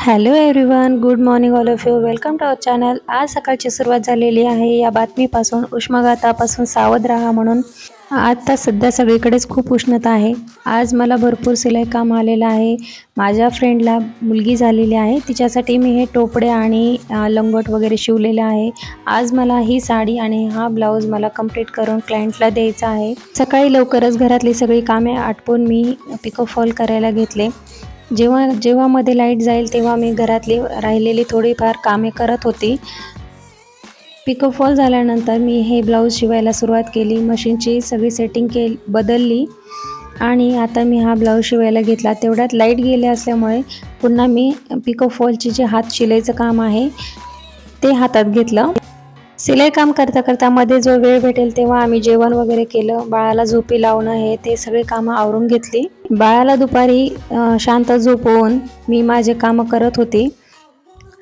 Hello everyone good morning all of you welcome to our channel आज सकाळची सुरुवात झालेली आहे. या बातमीपासून उष्माघातापासून सावध राहा म्हणून. आता सध्या सगळीकडेच खूप उष्णता आहे. आज मला भरपूर सिलाई काम आलेलं आहे. माझ्या फ्रेंडला मुलगी झालेली आहे. तिच्यासाठी मी हे टोपडे आणि लंगोट वगैरे शिवलेले आहे. आज मला ही साडी आणि हा ब्लाऊज मला कंप्लीट करून क्लायंटला द्यायचा आहे. सकाळी लवकरच घरातली सगळी कामे आटपून मी पिको फॉल करायला घेतले. जेव्हा जेव्हा मध्ये लाइट जाईल तेव्हा मी घरातली राहिलेली थोडीफार कामे करत होती. पिको फॉल झाल्यानंतर मी हे ब्लाऊज शिवायला सुरुवात केली. मशीनची सगळी सेटिंग के बदलली. आणि आता मी हा ब्लाऊज शिवायला घेतला. तेवढ्यात लाइट गेले असल्यामुळे पुन्हा मी पिको जे हात शिलाईचं काम आहे ते हातात घेतलं. सिलाई काम करता करता मध्ये जो वेळ भेटेल तेव्हा आम्ही जेवण वगैरे केलं बाळाला झोपी लावणं हे ते सगळे कामं आवरून घेतली. बाळाला दुपारी शांत झोपवून मी माझे कामं करत होती.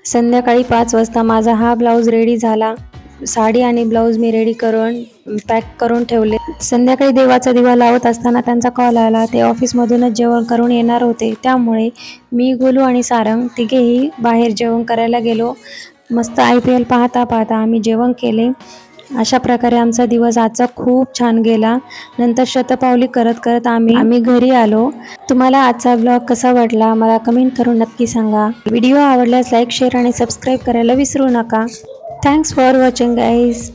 संध्याकाळी पाच वाजता माझा हा ब्लाऊज रेडी झाला. साडी आणि ब्लाऊज मी रेडी करून पॅक करून ठेवले. संध्याकाळी देवाचा दिवा लावत असताना त्यांचा कॉल आला. ते ऑफिसमधूनच जेवण करून येणार होते. त्यामुळे मी गोलू आणि सारंग तिघेही बाहेर जेवण करायला गेलो. मस्त आय पी एल पाहता पाहता आम्ही जेवण केले. अशा प्रकारे आमचा दिवस आजचा खूप छान गेला. नंतर शतपावली करत करत आम्ही आम्ही घरी आलो. तुम्हाला आजचा ब्लॉग कसा वाटला मला कमेंट करून नक्की सांगा. व्हिडिओ आवडल्यास लाईक शेअर आणि सबस्क्राईब करायला विसरू नका. Thanks for watching guys